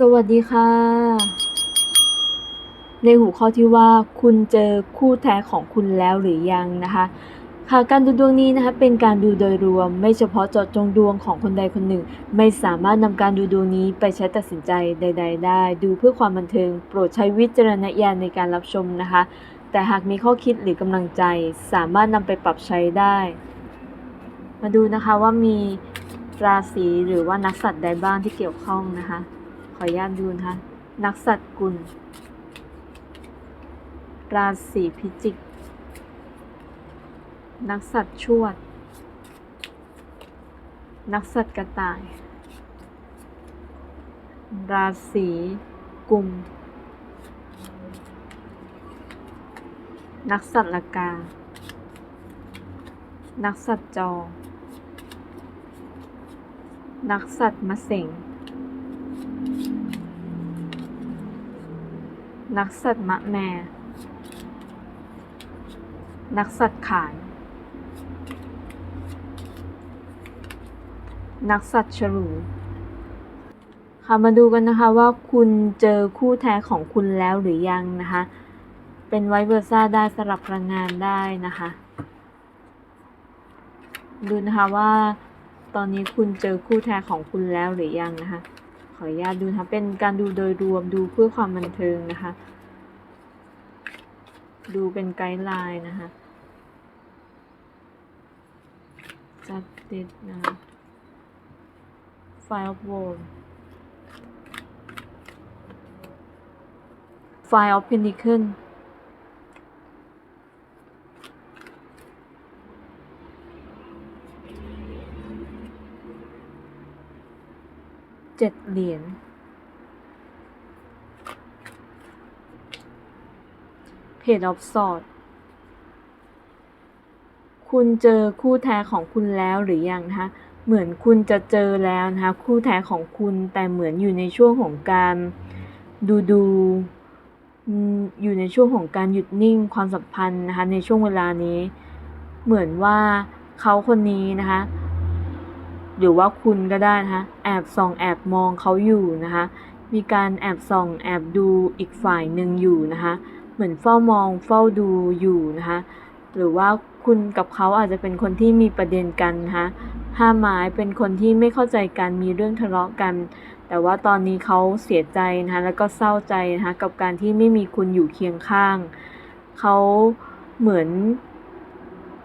สวัสดีค่ะ ในหัวข้อที่ว่าคุณเจอคู่แท้ของคุณแล้วหรือยังนะคะ ค่ะการดูดวงนี้นะคะเป็นการดูโดยรวม ไม่เฉพาะเจาะจงดวงของคนใดคนหนึ่ง ไม่สามารถนำการดูดวงนี้ไปใช้ตัดสินใจใด ๆ ได้ ดูเพื่อความบันเทิง โปรดใช้วิจารณญาณในการรับชมนะคะ แต่หากมีข้อคิดหรือกำลังใจ สามารถนำไปปรับใช้ได้ มาดูนะคะว่ามีราศีหรือว่านักสัตว์ใดบ้างที่เกี่ยวข้องนะคะ ขออนุญาตดูนะคะ นักสัตว์กุล ราศีพิจิก นักสัตว์ชวด นักสัตว์กระต่าย ราศีกุม นักสัตว์ละกา นักสัตว์จอ นักสัตว์มะเส็ง นักสัตว์มะแมนักสัตว์ขาน นักสัตว์ฉลูค่ะมาดูกันนะคะว่าคุณเจอคู่แท้ของคุณแล้วหรือยังนะคะ เป็นไวเวอร์ซ่าได้สลับพลังงานได้นะคะ ดูนะคะว่าตอนนี้คุณเจอคู่แท้ของคุณแล้วหรือยังนะคะ ขออนุญาตดูนะเป็นการดูโดยรวมดูเพื่อความบันเทิงนะคะ ดูเป็นไกด์ไลน์นะคะจัดติดนะคะ File of World File of Pentacle เจ็ดเหรียญ Page of Swords คุณเจอคู่แท้ของคุณแล้วหรือยังนะคะเหมือนคุณจะเจอแล้วนะคะคู่แท้ของคุณแต่เหมือนอยู่ในช่วงของการดูดูอยู่ในช่วงของการหยุดนิ่งความสัมพันธ์นะคะในช่วงเวลานี้ เหมือนว่าเขาคนนี้นะคะ หรือว่าคุณก็ได้นะคะแอบส่องแอบมองเขาอยู่นะคะ มีการแอบส่องแอบดูอีกฝ่ายหนึ่งอยู่นะคะ เหมือนเฝ้ามองเฝ้าดูอยู่นะคะ หรือว่าคุณกับเขาอาจจะเป็นคนที่มีประเด็นกันนะคะห้าไม้เป็นคนที่ไม่เข้าใจกันมีเรื่องทะเลาะกัน แต่ว่าตอนนี้เขาเสียใจนะคะแล้วก็เศร้าใจนะคะกับการที่ไม่มีคุณอยู่เคียงข้าง เขาเหมือน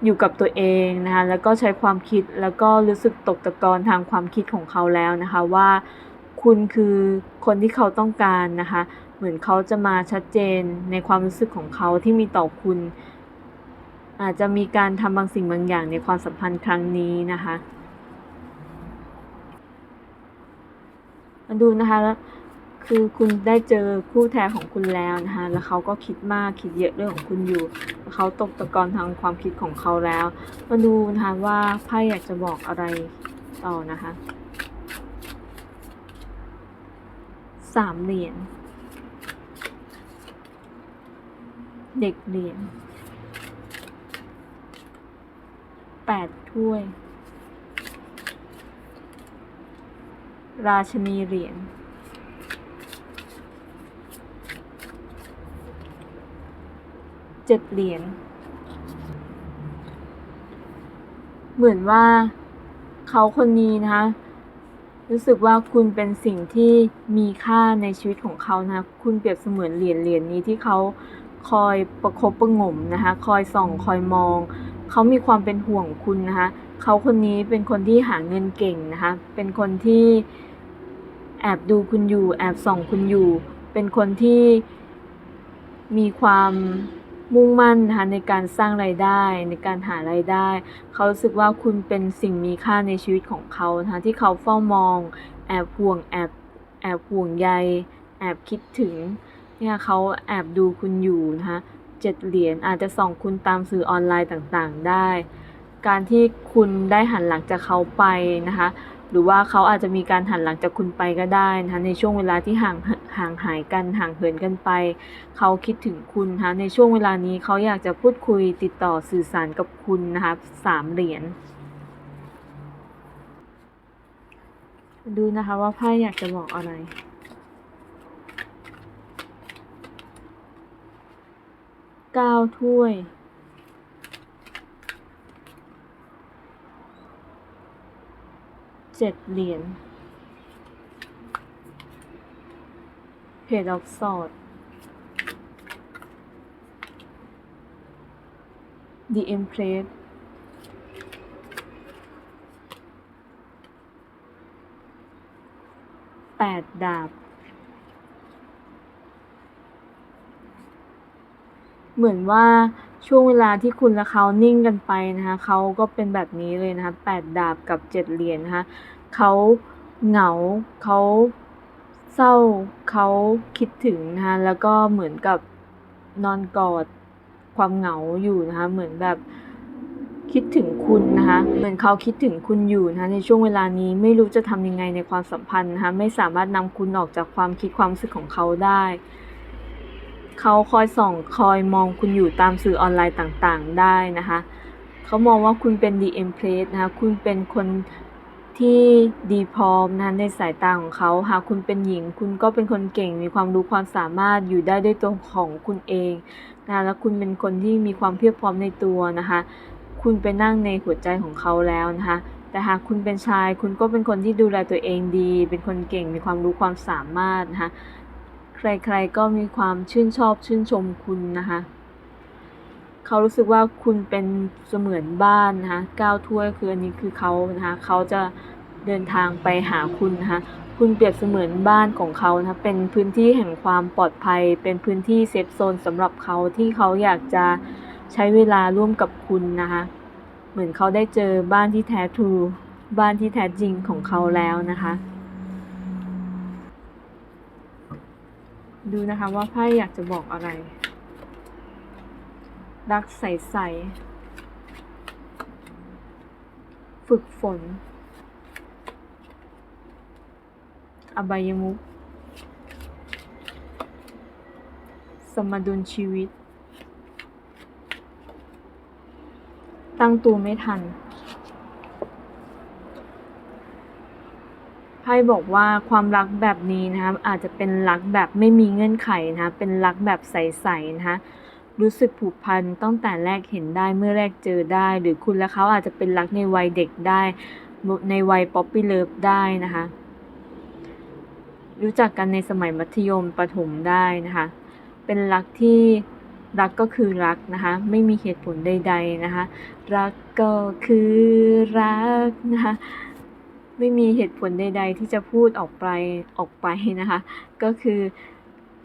อยู่กับตัวเองนะคะแล้วก็ใช้ความคิดแล้วก็รู้สึกตกตะกอนทางความคิดของเขาแล้วนะคะว่า คุณคือคนที่เขาต้องการนะคะเหมือนเขาจะมาชัดเจนในความรู้สึกของเขาที่มีต่อคุณ อาจจะมีการทำบางสิ่งบางอย่างในความสัมพันธ์ครั้งนี้นะคะมาดูนะคะ คือคุณได้เจอคู่แท้ของคุณแล้วนะคะแล้วเขาก็คิดมากคิดเยอะเรื่องของคุณอยู่เขาตกตะกอนทางความคิดของเขาแล้ว มาดูนะคะว่าไพ่อยากจะบอกอะไรต่อนะคะสามเหรียญเด็กเหรียญแปดถ้วย ราชนีเหรียญ จ็ดเหรียญ เหมือนว่าเขาคนนี้นะคะ รู้สึกว่าคุณเป็นสิ่งที่มีค่าในชีวิตของเขานะคะคุณเปรียบเสมือนเหรียญเหรียญนี้ที่เขาคอยประคบประงมนะคะ คอยส่องคอยมอง เขามีความเป็นห่วงคุณนะคะ เขาคนนี้เป็นคนที่หาเงินเก่งนะคะ เป็นคนที่แอบดูคุณอยู่ แอบส่องคุณอยู่ เป็นคนที่มีความ มุ่งมั่นนะคะในการสร้างไรายได้ ในการหารายได้ เขารู้สึกว่าคุณเป็นสิ่งมีค่าในชีวิตของเขานะคะที่เขาเฝ้ามอง แอบห่วงแอบแอบห่วงใย แอบคิดถึงเนี่ยเขาแอบดูคุณอยู่นะคะเจ็ดเหรียญอาจจะส่องคุณตามสื่อออนไลน์ต่างๆได้ การที่คุณได้หันหลังจากเขาไปนะคะ หรือว่าเขาอาจจะมีการหันหลังจากคุณไปก็ได้นะในช่วงเวลาที่ห่างห่างหายกันห่างเหินกันไป เขาคิดถึงคุณนะคะในช่วงเวลานี้เขาอยากจะพูดคุยติดต่อสื่อสารกับคุณนะคะสามเหรียญดูนะคะว่าไพ่อยากจะบอกอะไรเก้าถ้วย เจ็ดเหรียญเพจออฟสอด The Empress แปดดาบ เหมือนว่า ช่วงเวลาที่คุณและเขานิ่งกันไปนะคะเขาก็เป็นแบบนี้เลยนะคะแปดดาบกับเจ็ดเหรียญนะคะเขาเหงาเขาเศร้าเขาคิดถึงนะคะแล้วก็เหมือนกับนอนกอดความเหงาอยู่นะคะเหมือนแบบคิดถึงคุณนะคะเหมือนเขาคิดถึงคุณอยู่นะคะในช่วงเวลานี้ไม่รู้จะทำยังไงในความสัมพันธ์นะคะไม่สามารถนำคุณออกจากความคิดความรู้สึกของเขาได้ เขาคอยส่องคอยมองคุณอยู่ตามสื่อออนไลน์ต่างๆ ได้นะคะ เขามองว่าคุณเป็น The Empress นะคะ คุณเป็นคนที่ดีพร้อมนะในสายตาของเขา หากคุณเป็นหญิง คุณก็เป็นคนเก่ง มีความรู้ความสามารถอยู่ได้ด้วยตัวของคุณเองนะคะแล้วคุณเป็นคนที่มีความเพียบพร้อมในตัวนะคะ คุณไปนั่งในหัวใจของเขาแล้วนะคะ แต่หากคุณเป็นชาย คุณก็เป็นคนที่ดูแลตัวเองดี เป็นคนเก่ง มีความรู้ความสามารถนะคะ ใครๆก็มีความชื่นชอบชื่นชมคุณนะคะ เขารู้สึกว่าคุณเป็นเสมือนบ้านนะคะก้าวถ้วยคืออันนี้คือเขานะคะเขาจะเดินทางไปหาคุณนะคะ คุณเปรียบเสมือนบ้านของเขานะะเป็นพื้นที่แห่งความปลอดภัย เป็นพื้นที่เซฟโซนสำหรับเขาที่เขาอยากจะใช้เวลาร่วมกับคุณนะคะ เหมือนเขาได้เจอบ้านที่แท้ทรูบ้านที่แท้จริงของเขาแล้วนะคะ ดูนะคะว่าไพ่อยากจะบอกอะไร รักใสๆ ฝึกฝน อบายมุกสมดุลชีวิต ตั้งตัวไม่ทัน พ่บอกว่าความรักแบบนี้นะคะอาจจะเป็นรักแบบไม่มีเงื่อนไขนะคะเป็นรักแบบใสๆนะคะรู้สึกผูกพันตั้งแต่แรกเห็นได้เมื่อแรกเจอได้ หรือคุณและเขาอาจจะเป็นรักในวัยเด็กได้ ในวัยป๊อปปี้เลิฟได้นะคะ รู้จักกันในสมัยมัธยมประถมได้นะคะ เป็นรักที่รักก็คือรักนะคะ ไม่มีเหตุผลใด ๆนะคะ รักก็คือรักนะคะ ไม่มีเหตุผลใด ๆ ที่จะพูดออกไปออกไปนะคะ ก็คือ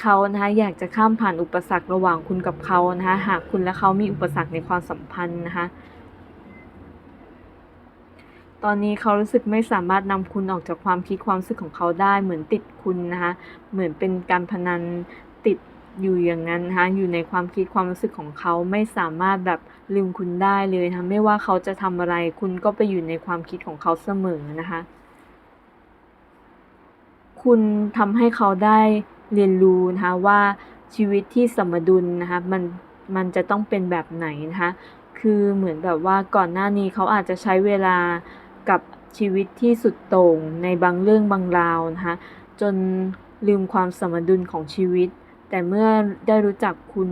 เขานะคะอยากจะข้ามผ่านอุปสรรคระหว่างคุณกับเขานะคะหากคุณและเขามีอุปสรรคในความสัมพันธ์นะคะตอนนี้เขารู้สึกไม่สามารถนำคุณออกจากความคิดความรู้สึกของเขาได้เหมือนติดคุณนะคะเหมือนเป็นการพนัน อยู่อย่างนั้นนะคะอยู่ในความคิดความรู้สึกของเขาไม่สามารถแบบลืมคุณได้เลยนะไม่ว่าเขาจะทำอะไร คุณก็ไปอยู่ในความคิดของเขาเสมอนะคะ คุณทำให้เขาได้เรียนรู้นะคะว่าชีวิตที่สมดุลนะคะมันมันจะต้องเป็นแบบไหนนะคะคือเหมือนแบบว่าก่อนหน้านี้เขาอาจจะใช้เวลากับชีวิตที่สุดโต่งในบางเรื่องบางราวนะคะจนลืมความสมดุลของชีวิต แต่เมื่อได้รู้จักคุณ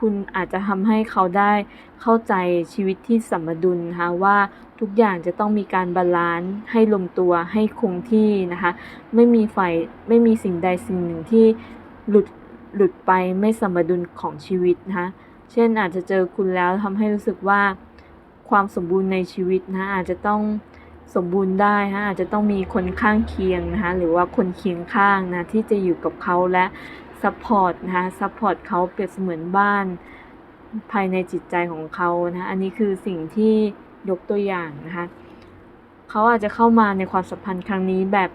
คุณอาจจะทำให้เขาได้เข้าใจชีวิตที่สมดุลนะคะว่าทุกอย่างจะต้องมีการบาลานซ์ให้ลงตัวให้คงที่นะคะ ไม่มีฝ่ายไม่มีสิ่งใดสิ่งหนึ่งที่หลุดหลุดไปไม่สมดุลของชีวิตนะคะเช่นอาจจะเจอคุณแล้วทำให้รู้สึกว่าความสมบูรณ์ในชีวิตนะอาจจะต้องสมบูรณ์ได้ฮะอาจจะต้องมีคนข้างเคียงนะคะหรือว่าคนเคียงข้างนะที่จะอยู่กับเขาและ ซัพพอร์ตนะคะซัพพอร์ตเขาเปรียบเสมือนบ้านภายในจิตใจของเขานะอันนี้คือสิ่งที่ยกตัวอย่างนะคะเขาอาจจะเข้ามาในความสัมพันธ์ครั้งนี้แบบ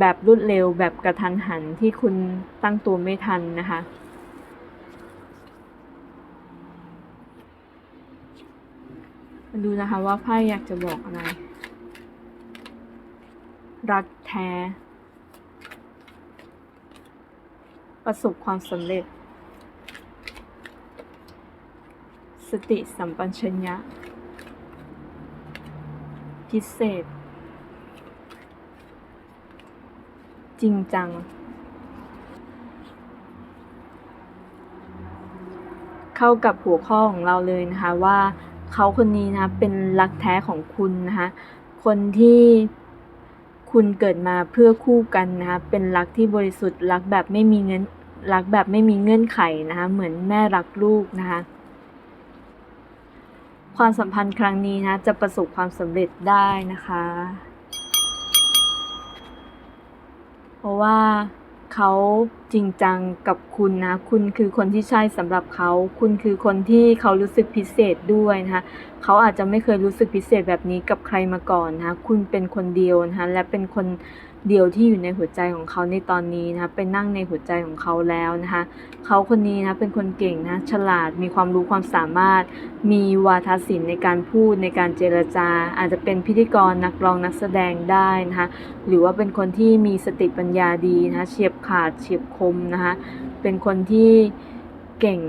แบบรวดเร็วแบบกระทันหันที่คุณตั้งตัวไม่ทันนะคะมาดูนะคะว่าไพ่อยากจะบอกอะไร รักแท้ ประสบความสำเร็จ สติสัมปชัญญะ พิเศษ จริงจัง เข้ากับหัวข้อของเราเลยนะคะว่าเขาคนนี้นะคะเป็นรักแท้ของคุณนะคะคนที่ คุณเกิดมาเพื่อคู่กันนะคะเป็นรักที่บริสุทธิ์รักแบบไม่มีเงื่อนรักแบบไม่มีเงื่อนไขนะคะเหมือนแม่รักลูกนะคะความสัมพันธ์ครั้งนี้นะจะประสบความสำเร็จได้นะคะ เพราะว่าเขา จริงจังกับคุณนะ คุณคือคนที่ใช่สำหรับเขา คุณคือคนที่เขารู้สึกพิเศษด้วยนะคะเขาอาจจะไม่เคยรู้สึกพิเศษแบบนี้กับใครมาก่อนนะคะคุณเป็นคนเดียวนะคะและเป็นคนเดียวที่อยู่ในหัวใจของเขาในตอนนี้นะคะเป็นนั่งในหัวใจของเขาแล้วนะคะเขาคนนี้นะเป็นคนเก่งนะฉลาดมีความรู้ความสามารถ มีวาทศิลป์ในการพูดในการเจรจา อาจจะเป็นพิธีกรนักร้องนักแสดงได้นะคะหรือว่าเป็นคนที่มีสติปัญญาดีนะคะเฉียบขาดเฉียบคมนะคะเป็นคนที่เก่ง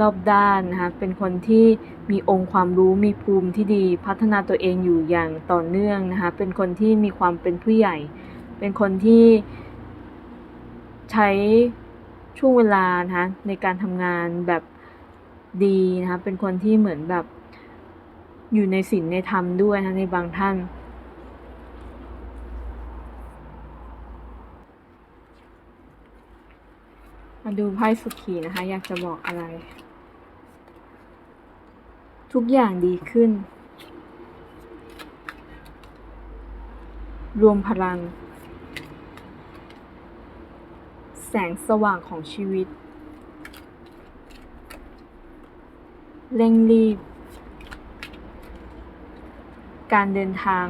รอบด้านนะคะเป็นคนที่มีองค์ความรู้มีภูมิที่ดีพัฒนาตัวเองอยู่อย่างต่อเนื่องนะคะเป็นคนที่มีความเป็นผู้ใหญ่ เป็นคนที่ใช้ช่วงเวลานะคะในการทำงานแบบดีนะคะเป็นคนที่เหมือนแบบอยู่ในศีลในธรรมด้วยนะคะในบางท่าน มาดูไพ่สุขีนะคะ อยากจะบอกอะไร ทุกอย่างดีขึ้น รวมพลัง แสงสว่างของชีวิต เร่งรีบ การเดินทาง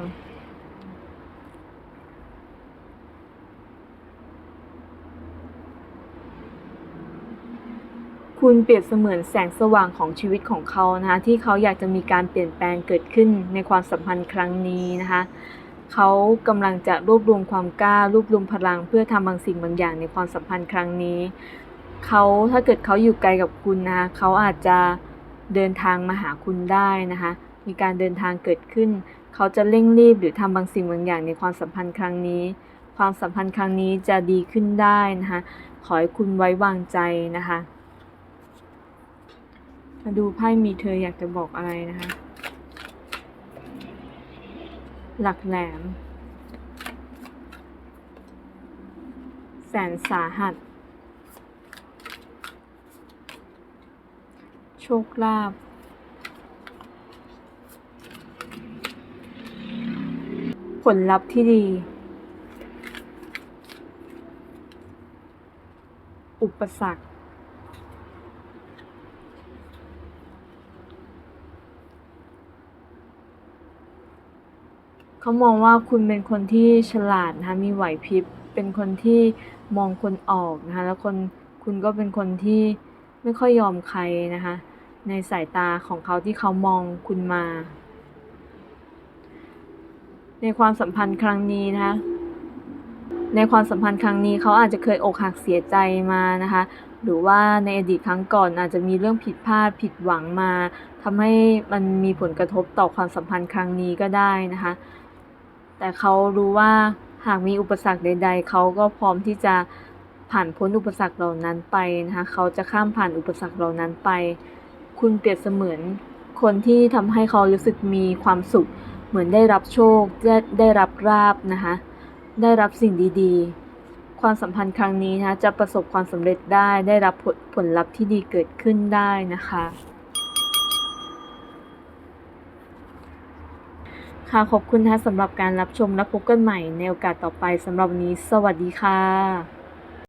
คุณเปรียบเสมือนแสงสว่างของชีวิตของเขานะคะที่เขาอยากจะมีการเปลี่ยนแปลงเกิดขึ้นในความสัมพันธ์ครั้งนี้นะคะเขากำลังจะรวบรวมความกล้ารวบรวมพลัง เพื่อทำบางสิ่งบางอย่างในความสัมพันธ์ครั้งนี้เขาถ้าเกิดเขาอยู่ไกลกับคุณนะคะเขาอาจจะเดินทางมาหาคุณได้นะคะมีการเดินทางเกิดขึ้น เขาจะเร่งรีบหรือทำบางสิ่งบางอย่างในความสัมพันธ์ครั้งนี้ ความสัมพันธ์ครั้งนี้จะดีขึ้นได้นะคะขอให้คุณไว้วางใจนะคะ มาดูไพ่มีเธออยากจะบอกอะไรนะคะ หลักแหลม แสนสาหัส โชคลาภผลลัพธ์ที่ดี อุปสรรค เขามองว่าคุณเป็นคนที่ฉลาดนะคะมีไหวพริบ เป็นคนที่มองคนออกนะคะแล้วคนคุณก็เป็นคนที่ไม่ค่อยยอมใครนะคะในสายตาของเขาที่เขามองคุณมา ในความสัมพันธ์ครั้งนี้นะคะในความสัมพันธ์ครั้งนี้เขาอาจจะเคยอกหักเสียใจมานะคะ หรือว่าในอดีตครั้งก่อนอาจจะมีเรื่องผิดพลาดผิดหวังมาทำให้มันมีผลกระทบต่อความสัมพันธ์ครั้งนี้ก็ได้นะคะ แต่เขารู้ว่าหากมีอุปสรรคใด ๆ เขาก็พร้อมที่จะผ่านพ้นอุปสรรคเหล่านั้นไปนะคะเขาจะข้ามผ่านอุปสรรคเหล่านั้นไป คุณเปรียบเสมือนคนที่ทำให้เขารู้สึกมีความสุข เหมือนได้รับโชค ได้ได้รับราบนะคะได้รับสิ่งดีๆ ความสัมพันธ์ครั้งนี้นะคะจะประสบความสำเร็จได้ ได้รับผลผลลัพธ์ที่ดีเกิดขึ้นได้นะคะ ค่ะขอบคุณนะคะสำหรับการรับชมและพบกันใหม่ในโอกาสต่อไปสำหรับวันนี้ สวัสดีค่ะ